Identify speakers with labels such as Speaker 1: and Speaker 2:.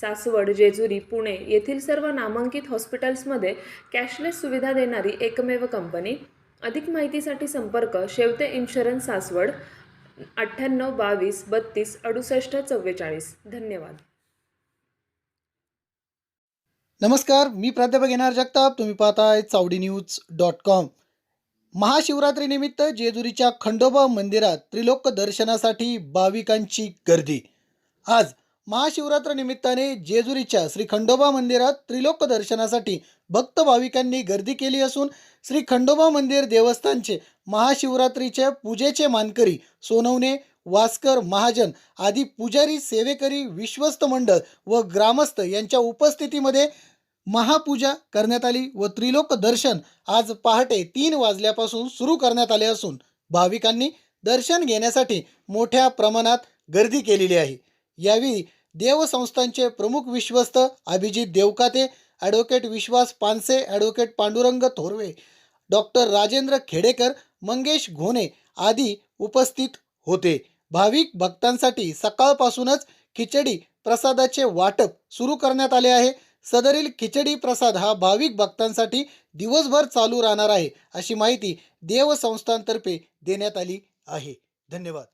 Speaker 1: सासवड जेजुरी पुणे येथील सर्व नामांकित हॉस्पिटल्समध्ये कॅशलेस सुविधा देणारी एकमेव कंपनी. अधिक माहितीसाठी संपर्क शेवते इन्शुरन्स सासवड अठ्ठ्याण्णव बावीस बत्तीस अडुसष्ट चव्वेचाळीस. धन्यवाद.
Speaker 2: नमस्कार मी प्राध्यापक येणार जगताप. तुम्ही पाहताय चावडी न्यूज डॉट कॉम. महाशिवरात्रीनिमित्त जेजुरीच्या खंडोबा मंदिरात त्रिलोक दर्शनासाठी भाविकांची गर्दी. आज महाशिवरात्र निमित्ताने जेजुरीच्या श्री खंडोबा मंदिरात त्रिलोक दर्शनासाठी भक्त भाविकांनी गर्दी केली असून श्री खंडोबा मंदिर देवस्थानचे महाशिवरात्रीच्या पूजेचे मानकरी सोनवणे वास्कर महाजन आदी पुजारी सेवेकरी विश्वस्त मंडळ व ग्रामस्थ यांच्या उपस्थितीमध्ये महापूजा करण्यात आली व त्रिलोक दर्शन आज पहाटे तीन वाजल्यापासून सुरू करण्यात आले असून भाविकांनी दर्शन घेण्यासाठी मोठ्या प्रमाणात गर्दी केलेली आहे. यावेळी देवसंस्थांचे प्रमुख विश्वस्त Abhijit Devkate advocate Vishwas Panse advocate Pandurang Thorve doctor Rajendra Khedekar Mangesh Ghone आदी उपस्थित होते. भाविक भक्तांसाठी सकाळपासूनच खिचडी प्रसादाचे वाटप सुरू करण्यात आले आहे. सदरील खिचडी प्रसाद हा भाविक भक्तांसाठी दिवसभर चालू राहणार आहे अशी माहिती देवसंस्थांतर्फे देण्यात आली आहे. धन्यवाद.